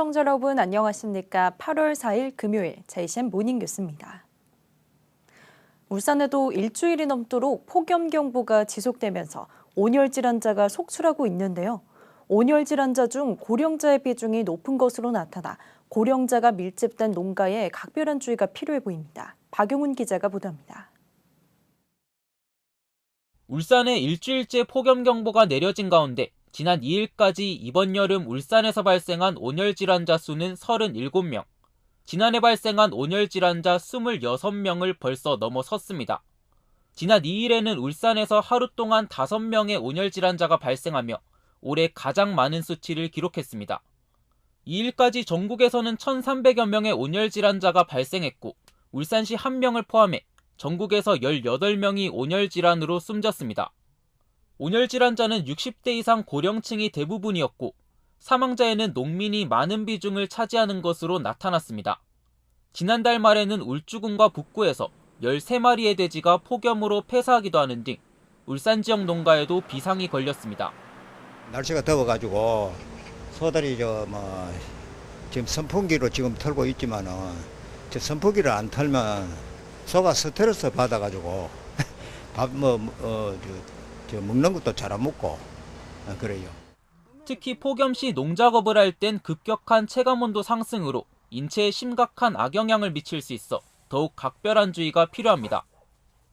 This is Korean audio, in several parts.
시청자 여러분 안녕하십니까? 8월 4일 금요일 제이셴 모닝 뉴스입니다. 울산에도 일주일이 넘도록 폭염 경보가 지속되면서 온열 질환자가 속출하고 있는데요. 온열 질환자 중 고령자의 비중이 높은 것으로 나타나 고령자가 밀집된 농가에 각별한 주의가 필요해 보입니다. 박용훈 기자가 보도합니다. 울산에 일주일째 폭염 경보가 내려진 가운데 지난 2일까지 이번 여름 울산에서 발생한 온열 질환자 수는 37명, 지난해 발생한 온열 질환자 26명을 벌써 넘어섰습니다. 지난 2일에는 울산에서 하루 동안 5명의 온열 질환자가 발생하며 올해 가장 많은 수치를 기록했습니다. 2일까지 전국에서는 1,300여 명의 온열 질환자가 발생했고 울산시 1명을 포함해 전국에서 18명이 온열 질환으로 숨졌습니다. 온열 질환자는 60대 이상 고령층이 대부분이었고 사망자에는 농민이 많은 비중을 차지하는 것으로 나타났습니다. 지난달 말에는 울주군과 북구에서 13마리의 돼지가 폭염으로 폐사하기도 하는 등 울산 지역 농가에도 비상이 걸렸습니다. 날씨가 더워가지고 소들이 저뭐 지금 선풍기로 지금 틀고 있지만은 저 선풍기를 안 틀면 소가 스트레스 받아가지고 밥뭐 어 저저 먹는 것도 잘 안 먹고 어, 그래요. 특히 폭염 시 농작업을 할 땐 급격한 체감온도 상승으로 인체에 심각한 악영향을 미칠 수 있어 더욱 각별한 주의가 필요합니다.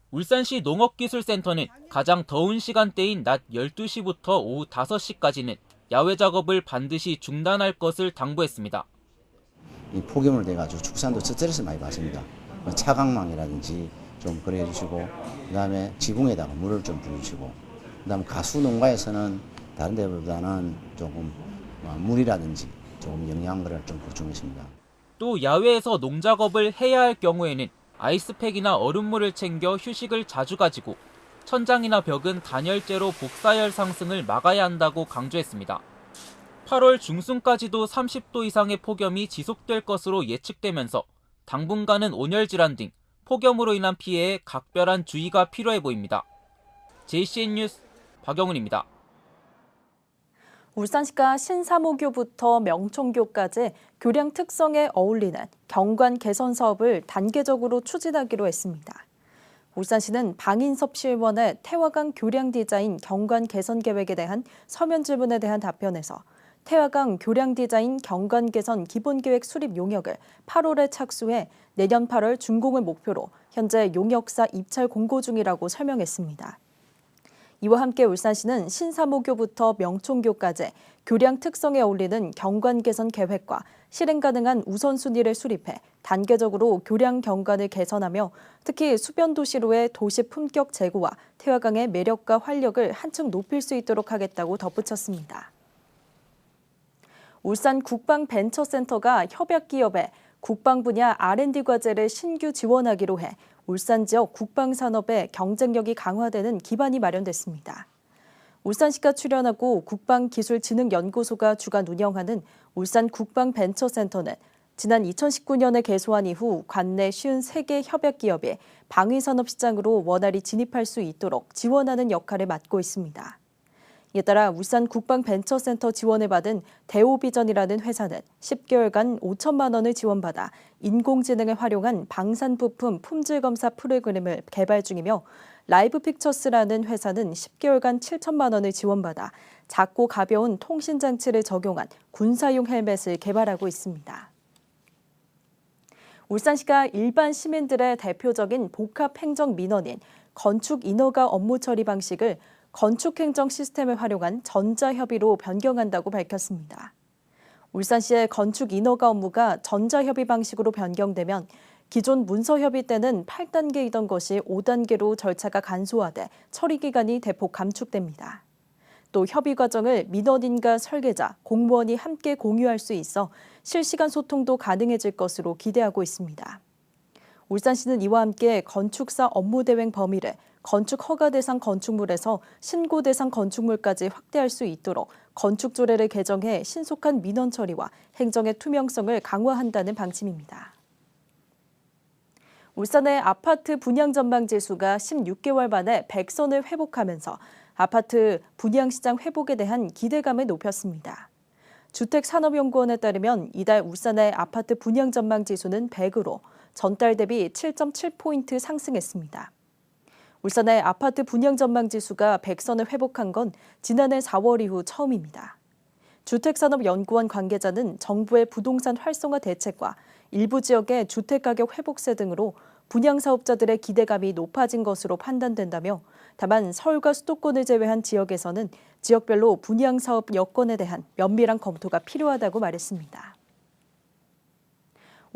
울산시 농업기술센터는 가장 더운 시간대인 낮 12시부터 오후 5시까지는 야외 작업을 반드시 중단할 것을 당부했습니다. 이 폭염을 돼가지고 축산도 스트레스 많이 받습니다. 뭐 차광망이라든지 좀 그래 주시고 그다음에 지붕에다가 물을 좀 부으시고 그다음 가수 농가에서는 다른 데보다는 조금 어, 물이라든지 조금 영양분을 좀 보충했습니다. 또 야외에서 농작업을 해야 할 경우에는 아이스팩이나 얼음물을 챙겨 휴식을 자주 가지고 천장이나 벽은 단열재로 복사열 상승을 막아야 한다고 강조했습니다. 8월 중순까지도 30도 이상의 폭염이 지속될 것으로 예측되면서 당분간은 온열 질환 등 폭염으로 인한 피해에 각별한 주의가 필요해 보입니다. JCN 뉴스 박영훈입니다. 울산시가 신사모교부터 명청교까지 교량 특성에 어울리는 경관 개선 사업을 단계적으로 추진하기로 했습니다. 울산시는 방인섭 시의원의 태화강 교량 디자인 경관 개선 계획에 대한 서면 질문에 대한 답변에서 태화강 교량 디자인 경관 개선 기본계획 수립 용역을 8월에 착수해 내년 8월 준공을 목표로 현재 용역사 입찰 공고 중이라고 설명했습니다. 이와 함께 울산시는 신사모교부터 명총교까지 교량 특성에 어울리는 경관 개선 계획과 실행 가능한 우선순위를 수립해 단계적으로 교량 경관을 개선하며 특히 수변 도시로의 도시 품격 제고와 태화강의 매력과 활력을 한층 높일 수 있도록 하겠다고 덧붙였습니다. 울산 국방벤처센터가 협약 기업에 국방 분야 R&D 과제를 신규 지원하기로 해 울산 지역 국방산업의 경쟁력이 강화되는 기반이 마련됐습니다. 울산시가 출연하고 국방기술진흥연구소가 주관 운영하는 울산 국방벤처센터는 지난 2019년에 개소한 이후 관내 53개 협약기업이 방위산업 시장으로 원활히 진입할 수 있도록 지원하는 역할을 맡고 있습니다. 이에 따라 울산 국방벤처센터 지원을 받은 대오비전이라는 회사는 10개월간 5천만 원을 지원받아 인공지능을 활용한 방산 부품 품질 검사 프로그램을 개발 중이며 라이브 픽처스라는 회사는 10개월간 7천만 원을 지원받아 작고 가벼운 통신 장치를 적용한 군사용 헬멧을 개발하고 있습니다. 울산시가 일반 시민들의 대표적인 복합 행정 민원인 건축 인허가 업무 처리 방식을 건축행정 시스템을 활용한 전자협의로 변경한다고 밝혔습니다. 울산시의 건축 인허가 업무가 전자협의 방식으로 변경되면 기존 문서협의 때는 8단계이던 것이 5단계로 절차가 간소화돼 처리 기간이 대폭 감축됩니다. 또 협의 과정을 민원인과 설계자, 공무원이 함께 공유할 수 있어 실시간 소통도 가능해질 것으로 기대하고 있습니다. 울산시는 이와 함께 건축사 업무 대행 범위를 건축 허가 대상 건축물에서 신고 대상 건축물까지 확대할 수 있도록 건축 조례를 개정해 신속한 민원 처리와 행정의 투명성을 강화한다는 방침입니다. 울산의 아파트 분양 전망 지수가 16개월 만에 100선을 회복하면서 아파트 분양 시장 회복에 대한 기대감을 높였습니다. 주택산업연구원에 따르면 이달 울산의 아파트 분양 전망 지수는 100으로 전달 대비 7.7포인트 상승했습니다. 울산의 아파트 분양 전망 지수가 100선을 회복한 건 지난해 4월 이후 처음입니다. 주택산업연구원 관계자는 정부의 부동산 활성화 대책과 일부 지역의 주택가격 회복세 등으로 분양 사업자들의 기대감이 높아진 것으로 판단된다며 다만 서울과 수도권을 제외한 지역에서는 지역별로 분양 사업 여건에 대한 면밀한 검토가 필요하다고 말했습니다.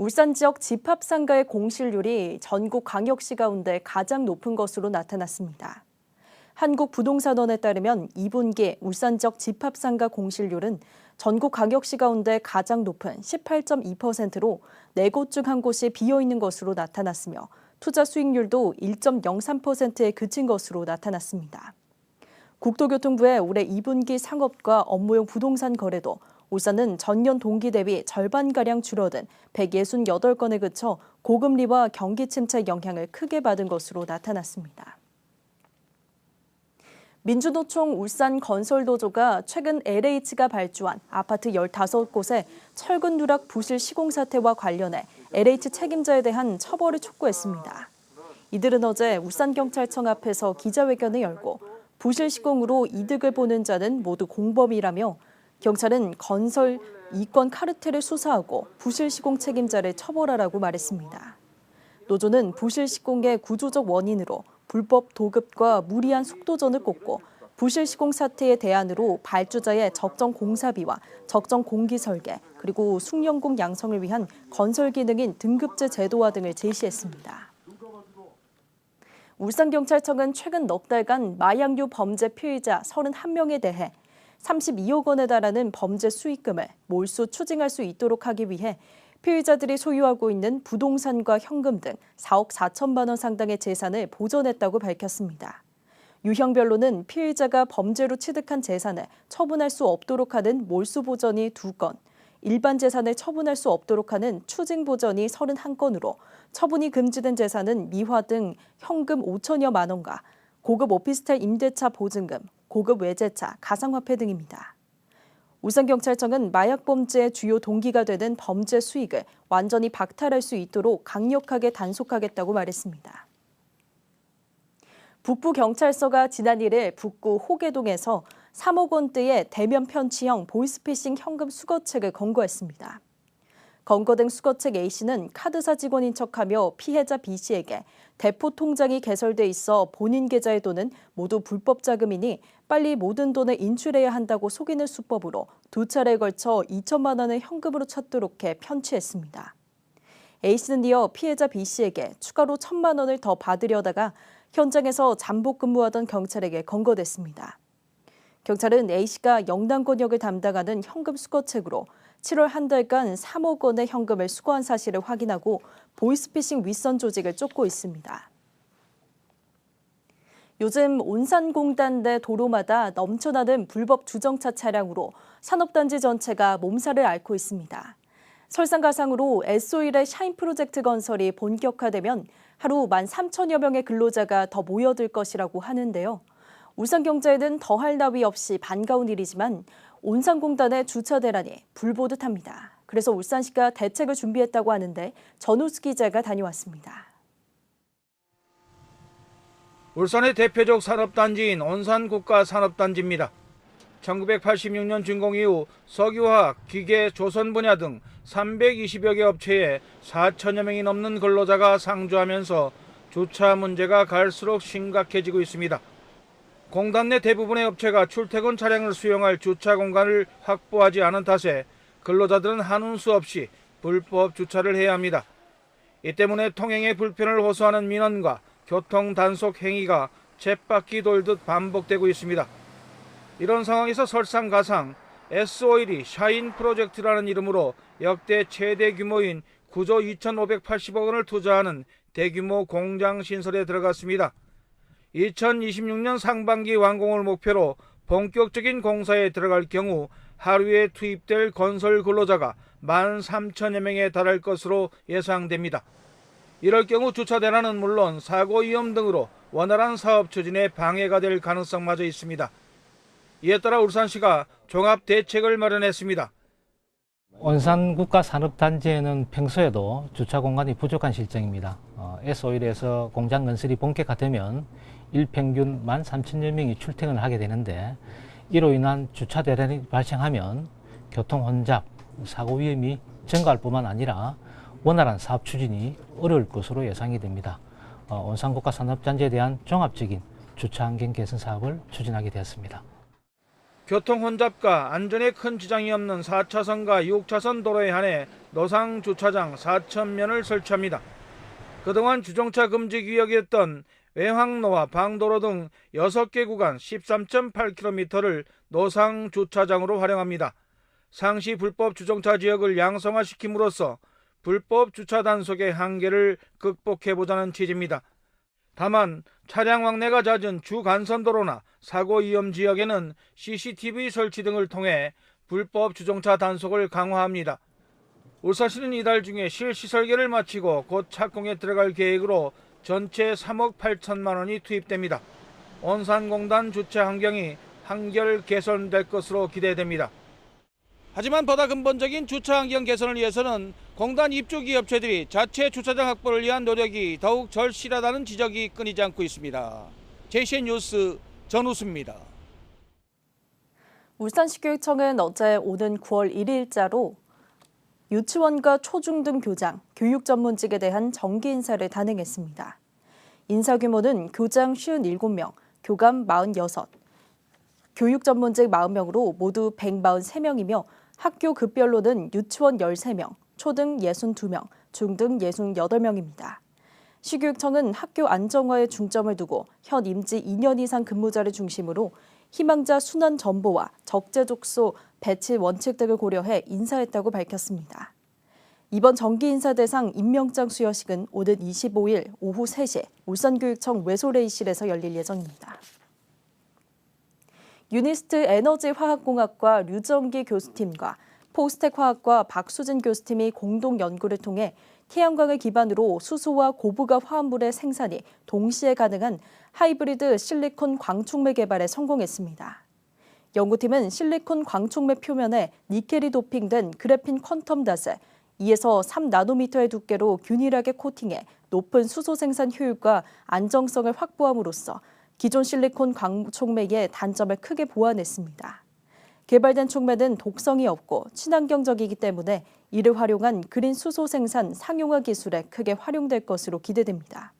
울산 지역 집합상가의 공실률이 전국 광역시 가운데 가장 높은 것으로 나타났습니다. 한국부동산원에 따르면 2분기 울산 지역 집합상가 공실률은 전국 광역시 가운데 가장 높은 18.2%로 4곳 중 한 곳이 비어 있는 것으로 나타났으며 투자 수익률도 1.03%에 그친 것으로 나타났습니다. 국토교통부의 올해 2분기 상업과 업무용 부동산 거래도 울산은 전년 동기 대비 절반가량 줄어든 168건에 그쳐 고금리와 경기 침체 영향을 크게 받은 것으로 나타났습니다. 민주노총 울산 건설도조가 최근 LH가 발주한 아파트 15곳의 철근 누락 부실 시공 사태와 관련해 LH 책임자에 대한 처벌을 촉구했습니다. 이들은 어제 울산경찰청 앞에서 기자회견을 열고 부실 시공으로 이득을 보는 자는 모두 공범이라며 경찰은 건설 이권 카르텔을 수사하고 부실 시공 책임자를 처벌하라고 말했습니다. 노조는 부실 시공의 구조적 원인으로 불법 도급과 무리한 속도전을 꼽고 부실 시공 사태의 대안으로 발주자의 적정 공사비와 적정 공기 설계 그리고 숙련공 양성을 위한 건설 기능인 등급제 제도화 등을 제시했습니다. 울산경찰청은 최근 넉 달간 마약류 범죄 피의자 31명에 대해 32억 원에 달하는 범죄 수익금을 몰수 추징할 수 있도록 하기 위해 피의자들이 소유하고 있는 부동산과 현금 등 4억 4천만 원 상당의 재산을 보존했다고 밝혔습니다. 유형별로는 피의자가 범죄로 취득한 재산을 처분할 수 없도록 하는 몰수 보전이 2건, 일반 재산을 처분할 수 없도록 하는 추징 보전이 31건으로 처분이 금지된 재산은 미화 등 현금 5천여만 원과 고급 오피스텔 임대차 보증금, 고급 외제차, 가상화폐 등입니다. 울산경찰청은 마약 범죄의 주요 동기가 되는 범죄 수익을 완전히 박탈할 수 있도록 강력하게 단속하겠다고 말했습니다. 북부경찰서가 지난 1일 북구 호계동에서 3억 원대의 대면 편취형 보이스피싱 현금 수거책을 검거했습니다. 검거된 수거책 A씨는 카드사 직원인 척하며 피해자 B씨에게 대포 통장이 개설돼 있어 본인 계좌의 돈은 모두 불법 자금이니 빨리 모든 돈을 인출해야 한다고 속이는 수법으로 두 차례에 걸쳐 2천만 원을 현금으로 찾도록 해 편취했습니다. A씨는 이어 피해자 B씨에게 추가로 1천만 원을 더 받으려다가 현장에서 잠복 근무하던 경찰에게 검거됐습니다. 경찰은 A씨가 영남 권역을 담당하는 현금 수거책으로 7월 한 달간 3억 원의 현금을 수거한 사실을 확인하고 보이스피싱 윗선 조직을 쫓고 있습니다. 요즘 온산공단 내 도로마다 넘쳐나는 불법 주정차 차량으로 산업단지 전체가 몸살을 앓고 있습니다. 설상가상으로 S-오일의 샤인 프로젝트 건설이 본격화되면 하루 1만 3천여 명의 근로자가 더 모여들 것이라고 하는데요. 울산경제에는 더할 나위 없이 반가운 일이지만 온산공단의 주차 대란이 불보듯 합니다. 그래서 울산시가 대책을 준비했다고 하는데 전우수 기자가 다녀왔습니다. 울산의 대표적 산업단지인 온산국가산업단지입니다. 1986년 준공 이후 석유화학, 기계, 조선 분야 등 320여 개 업체에 4천여 명이 넘는 근로자가 상주하면서 주차 문제가 갈수록 심각해지고 있습니다. 공단 내 대부분의 업체가 출퇴근 차량을 수용할 주차 공간을 확보하지 않은 탓에 근로자들은 한운 수 없이 불법 주차를 해야 합니다. 이 때문에 통행에 불편을 호소하는 민원과 교통 단속 행위가 쳇바퀴 돌듯 반복되고 있습니다. 이런 상황에서 설상가상 S-오일이 샤인 프로젝트라는 이름으로 역대 최대 규모인 9조 2,580억 원을 투자하는 대규모 공장 신설에 들어갔습니다. 2026년 상반기 완공을 목표로 본격적인 공사에 들어갈 경우 하루에 투입될 건설 근로자가 13,000여 명에 달할 것으로 예상됩니다. 이럴 경우 주차 대란은 물론 사고 위험 등으로 원활한 사업 추진에 방해가 될 가능성마저 있습니다. 이에 따라 울산시가 종합 대책을 마련했습니다. 온산 국가 산업단지에는 평소에도 주차 공간이 부족한 실정입니다. 어, S5일에서 공장 건설이 본격화되면 일평균 13,000여 명이 출퇴근을 하게 되는데 이로 인한 주차 대란이 발생하면 교통 혼잡, 사고 위험이 증가할 뿐만 아니라 원활한 사업 추진이 어려울 것으로 예상이 됩니다. 어, 온산 국가 산업단지에 대한 종합적인 주차 환경 개선 사업을 추진하게 되었습니다. 교통 혼잡과 안전에 큰 지장이 없는 4차선과 6차선 도로에 한해 노상 주차장 4,000면을 설치합니다. 그동안 주정차 금지 구역이었던 외항로와 방도로 등 6개 구간 13.8km를 노상 주차장으로 활용합니다. 상시 불법 주정차 지역을 양성화시킴으로써 불법 주차 단속의 한계를 극복해 보자는 취지입니다. 다만 차량 왕래가 잦은 주 간선도로나 사고 위험 지역에는 CCTV 설치 등을 통해 불법 주정차 단속을 강화합니다. 울산시는 이달 중에 실시설계를 마치고 곧 착공에 들어갈 계획으로 전체 3억 8천만 원이 투입됩니다. 온산공단 주차 환경이 한결 개선될 것으로 기대됩니다. 하지만 보다 근본적인 주차 환경 개선을 위해서는 공단 입주 기 업체들이 자체 주차장 확보를 위한 노력이 더욱 절실하다는 지적이 끊이지 않고 있습니다. JCN 뉴스 전우수입니다. 울산시교육청은 어제 오는 9월 1일자로 유치원과 초중등 교장, 교육 전문직에 대한 정기 인사를 단행했습니다. 인사 규모는 교장 57명, 교감 46, 교육 전문직 40명으로 모두 143명이며 학교 급별로는 유치원 13명, 초등 62명, 중등 68명입니다. 시교육청은 학교 안정화에 중점을 두고 현 임지 2년 이상 근무자를 중심으로 희망자 순환 전보와 적재적소 배치 원칙 등을 고려해 인사했다고 밝혔습니다. 이번 정기 인사 대상 임명장 수여식은 오는 25일 오후 3시 울산교육청 외소레이실에서 열릴 예정입니다. 유니스트 에너지화학공학과 류정기 교수팀과 포스텍 화학과 박수진 교수팀이 공동 연구를 통해 태양광을 기반으로 수소와 고부가 화합물의 생산이 동시에 가능한 하이브리드 실리콘 광촉매 개발에 성공했습니다. 연구팀은 실리콘 광촉매 표면에 니켈이 도핑된 그래핀 퀀텀 닷을 2에서 3나노미터의 두께로 균일하게 코팅해 높은 수소 생산 효율과 안정성을 확보함으로써 기존 실리콘 광촉매의 단점을 크게 보완했습니다. 개발된 촉매는 독성이 없고 친환경적이기 때문에 이를 활용한 그린 수소 생산 상용화 기술에 크게 활용될 것으로 기대됩니다.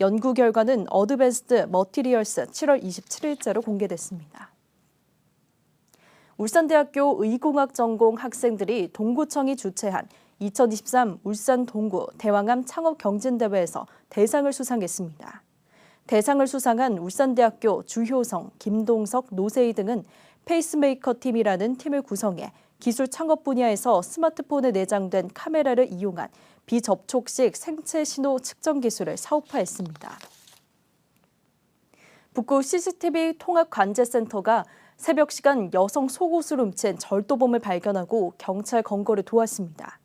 연구 결과는 어드밴스드 머티리얼스 7월 27일자로 공개됐습니다. 울산대학교 의공학 전공 학생들이 동구청이 주최한 2023 울산 동구 대왕암 창업 경진대회에서 대상을 수상했습니다. 대상을 수상한 울산대학교 주효성, 김동석, 노세희 등은 페이스메이커 팀이라는 팀을 구성해 기술 창업 분야에서 스마트폰에 내장된 카메라를 이용한 비접촉식 생체 신호 측정 기술을 사업화했습니다. 북구 CCTV 통합관제센터가 새벽 시간 여성 속옷을 훔친 절도범을 발견하고 경찰 검거를 도왔습니다.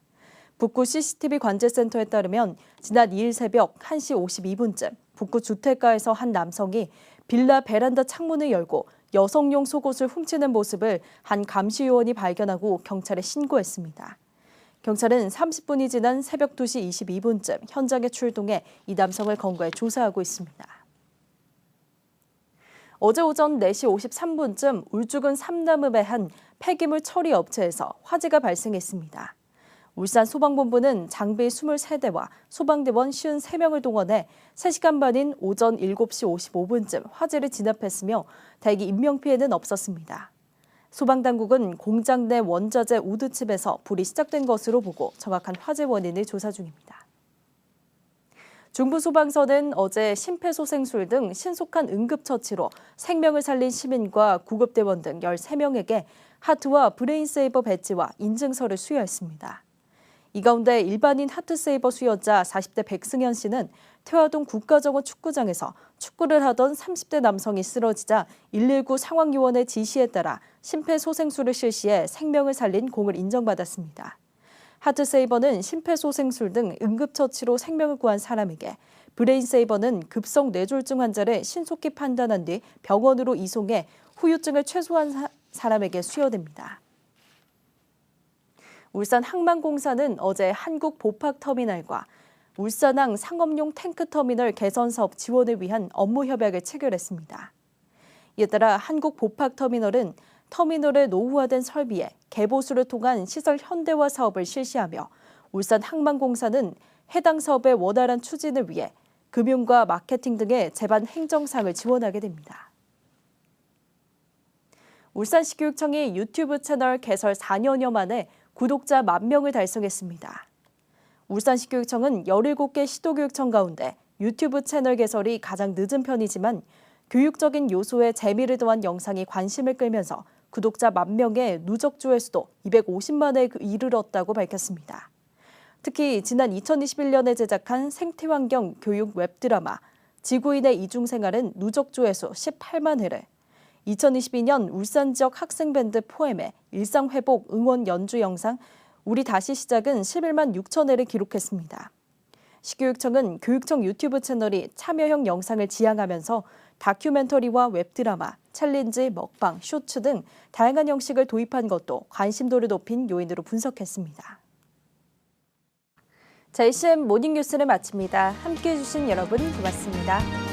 북구 CCTV 관제센터에 따르면 지난 2일 새벽 1시 52분쯤 북구 주택가에서 한 남성이 빌라 베란다 창문을 열고 여성용 속옷을 훔치는 모습을 한 감시 요원이 발견하고 경찰에 신고했습니다. 경찰은 30분이 지난 새벽 2시 22분쯤 현장에 출동해 이 남성을 검거해 조사하고 있습니다. 어제 오전 4시 53분쯤 울주군 삼남읍의 한 폐기물 처리 업체에서 화재가 발생했습니다. 울산 소방본부는 장비 23대와 소방대원 53명을 동원해 3시간 반인 오전 7시 55분쯤 화재를 진압했으며 대기 인명피해는 없었습니다. 소방당국은 공장 내 원자재 우드칩에서 불이 시작된 것으로 보고 정확한 화재 원인을 조사 중입니다. 중부소방서는 어제 심폐소생술 등 신속한 응급처치로 생명을 살린 시민과 구급대원 등 13명에게 하트와 브레인세이버 배지와 인증서를 수여했습니다. 이 가운데 일반인 하트세이버 수여자 40대 백승현 씨는 태화동 국가정원 축구장에서 축구를 하던 30대 남성이 쓰러지자 119 상황요원의 지시에 따라 심폐소생술을 실시해 생명을 살린 공을 인정받았습니다. 하트세이버는 심폐소생술 등 응급처치로 생명을 구한 사람에게, 브레인세이버는 급성 뇌졸중 환자를 신속히 판단한 뒤 병원으로 이송해 후유증을 최소화한 사, 사람에게 수여됩니다. 울산 항만공사는 어제 한국 보팍터미널과 울산항 상업용 탱크터미널 개선 사업 지원을 위한 업무 협약을 체결했습니다. 이에 따라 한국 보팍터미널은 터미널의 노후화된 설비에 개보수를 통한 시설 현대화 사업을 실시하며 울산 항만공사는 해당 사업의 원활한 추진을 위해 금융과 마케팅 등의 제반 행정상을 지원하게 됩니다. 울산시교육청이 유튜브 채널 개설 4년여 만에 구독자 만 명을 달성했습니다. 울산시 교육청은 17개 시도교육청 가운데 유튜브 채널 개설이 가장 늦은 편이지만 교육적인 요소에 재미를 더한 영상이 관심을 끌면서 구독자 만 명의 누적 조회수도 250만에 이르렀다고 밝혔습니다. 특히 지난 2021년에 제작한 생태환경 교육 웹드라마 지구인의 이중생활은 누적 조회수 18만 회를 2022년 울산 지역 학생밴드 포엠의 일상회복 응원 연주 영상 우리 다시 시작은 11만 6천 회를 기록했습니다. 시교육청은 교육청 유튜브 채널이 참여형 영상을 지향하면서 다큐멘터리와 웹드라마, 챌린지, 먹방, 쇼츠 등 다양한 형식을 도입한 것도 관심도를 높인 요인으로 분석했습니다. JCM 모닝뉴스를 마칩니다. 함께해 주신 여러분 고맙습니다.